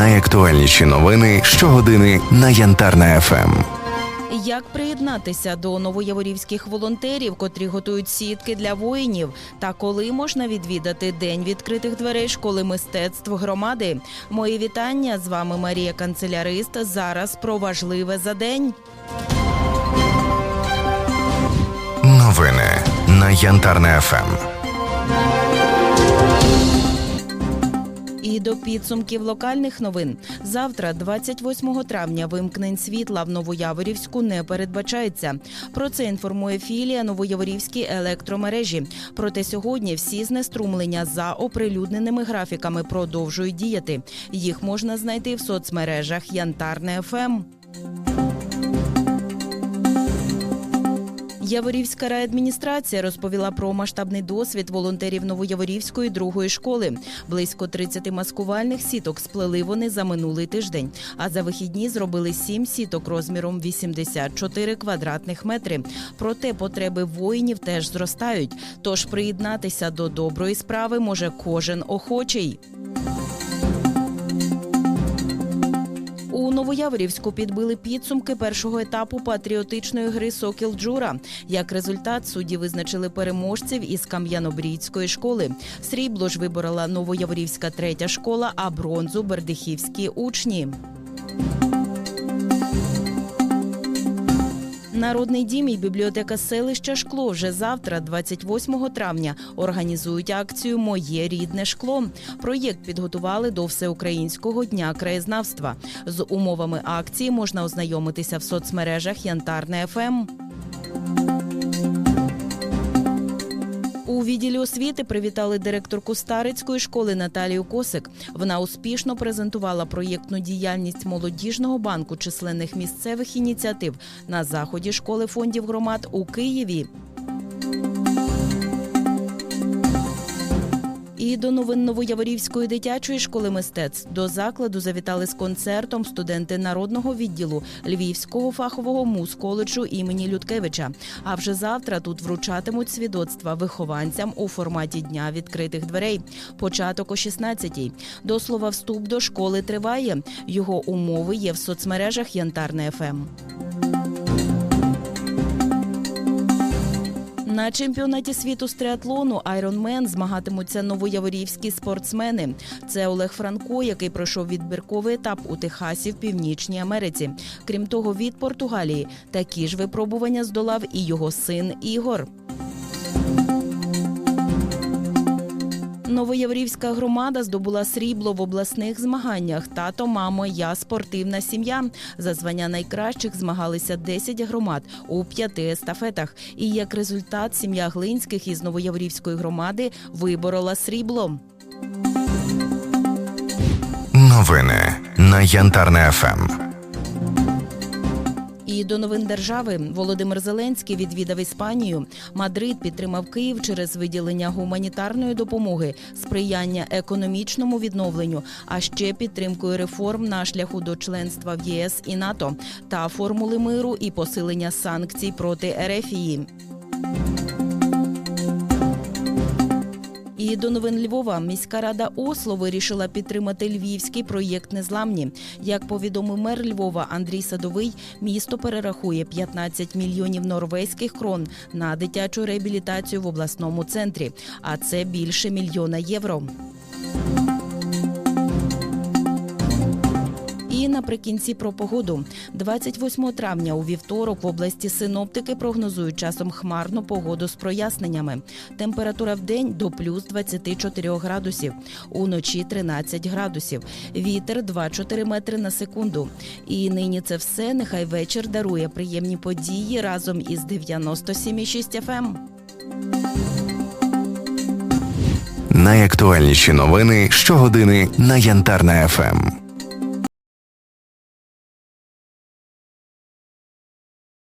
Найактуальніші новини щогодини на Янтарна ФМ. Як приєднатися до новояворівських волонтерів, котрі готують сітки для воїнів, та коли можна відвідати день відкритих дверей школи мистецтв громади? Мої вітання з вами Марія Канцелярист. Зараз про важливе за день. Новини на Янтарна ФМ. До підсумків локальних новин завтра, 28 травня, вимкнень світла в Новояворівську не передбачається. Про це інформує філія Новояворівські електромережі. Проте сьогодні всі знеструмлення за оприлюдненими графіками продовжують діяти. Їх можна знайти в соцмережах Янтарне ФМ. Яворівська райадміністрація розповіла про масштабний досвід волонтерів Новояворівської другої школи. Близько 30 маскувальних сіток сплели вони за минулий тиждень. А за вихідні зробили 7 сіток розміром 84 квадратних метри. Проте потреби воїнів теж зростають. Тож приєднатися до доброї справи може кожен охочий. Новояворівську підбили підсумки першого етапу патріотичної гри Сокіл Джура. Як результат, судді визначили переможців із Кам'янобрійської школи. Срібло ж виборола Новояворівська третя школа, а бронзу бердихівські учні. Народний дім і бібліотека селища Шкло вже завтра, 28 травня, організують акцію Моє рідне шкло. Проєкт підготували до всеукраїнського дня краєзнавства. З умовами акції можна ознайомитися в соцмережах Янтарне ФМ. У відділі освіти привітали директорку Старицької школи Наталію Косик. Вона успішно презентувала проєктну діяльність молодіжного банку численних місцевих ініціатив на заході школи фондів громад у Києві. І до новин Новояворівської дитячої школи мистецтв до закладу завітали з концертом студенти народного відділу Львівського фахового муз-коледжу імені Людкевича. А вже завтра тут вручатимуть свідоцтва вихованцям у форматі дня відкритих дверей. Початок о 16-й. До слова, вступ до школи триває. Його умови є в соцмережах Янтарне ФМ. На чемпіонаті світу з триатлону Айронмен змагатимуться новояворівські спортсмени. Це Олег Франко, який пройшов відбірковий етап у Техасі в Північній Америці. Крім того, від Португалії такі ж випробування здолав і його син Ігор. Новоєврівська громада здобула срібло в обласних змаганнях. Тато, мамо, я спортивна сім'я. За звання найкращих змагалися 10 громад у п'яти естафетах. І як результат, сім'я Глинських із Новоєврівської громади виборола срібло. Новини на Янтарна ФМ. До новин держави Володимир Зеленський відвідав Іспанію. Мадрид підтримав Київ через виділення гуманітарної допомоги, сприяння економічному відновленню, а ще підтримкою реформ на шляху до членства в ЄС і НАТО та формули миру і посилення санкцій проти Ерефії. І до новин Львова міська рада Осло вирішила підтримати львівський проєкт Незламні. Як повідомив мер Львова Андрій Садовий, місто перерахує 15 мільйонів норвезьких крон на дитячу реабілітацію в обласному центрі, а це більше мільйона євро. Наприкінці про погоду. 28 травня у вівторок в області синоптики прогнозують часом хмарну погоду з проясненнями. Температура в день до плюс 24 градусів, уночі 13 градусів. Вітер 2-4 метри на секунду. І нині це все. Нехай вечір дарує приємні події разом із 97,6 FM. Найактуальніші новини щогодини на Янтарна ФМ.